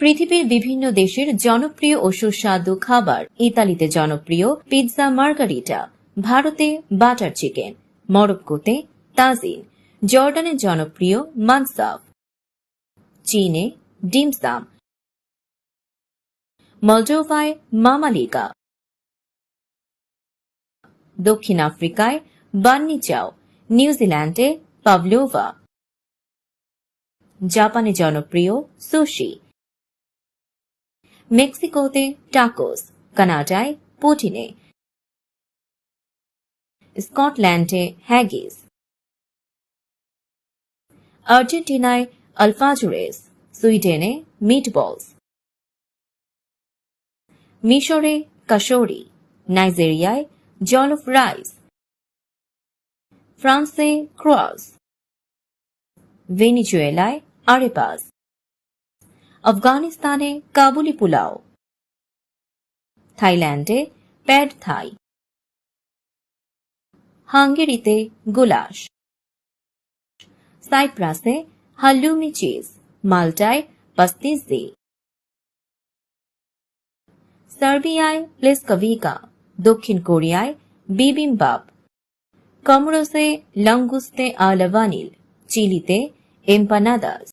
পৃথিবীর বিভিন্ন দেশের জনপ্রিয় ও সুস্বাদু খাবার। ইতালিতে জনপ্রিয় পিৎজা মার্গারিটা, ভারতে বাটার চিকেন, মরক্কোতে তাজিন জর্ডানের জনপ্রিয় মানসাফ, চীনে ডিমসাম, মলডোভায় মামালিকা, দক্ষিণ আফ্রিকায় বান্নি চাও নিউজিল্যান্ডে পাভলোভা। জাপানে জনপ্রিয় সুশি মেক্সিকোতে টাকোস কানাডায় পুটিনে স্কটল্যান্ডে হ্যাগিস আর্জেন্টিনায় আলফাজুরেস সুইডেনে মিটবলস মিশরে কাশোরি নাইজেরিয়ায় জলফ রাইস ফ্রান্সে ক্রস ভেনিজুয়েলায় আরেপাস আফগানিস্তানে কাবুলি পোলাও। থাইল্যান্ডে প্যাড থাই। হাঙ্গেরিতে গুলাশ। সাইপ্রাসে হাল্লুমি চিজ, মাল্টায় পাস্তিসি সার্বিয়ায় প্লেস্কাভিকা, দক্ষিণ কোরিয়ায় বিবিমবাপ কমরোসে লঙ্গুস্তে আলাভানিল চিলিতে এম্পানাদাস।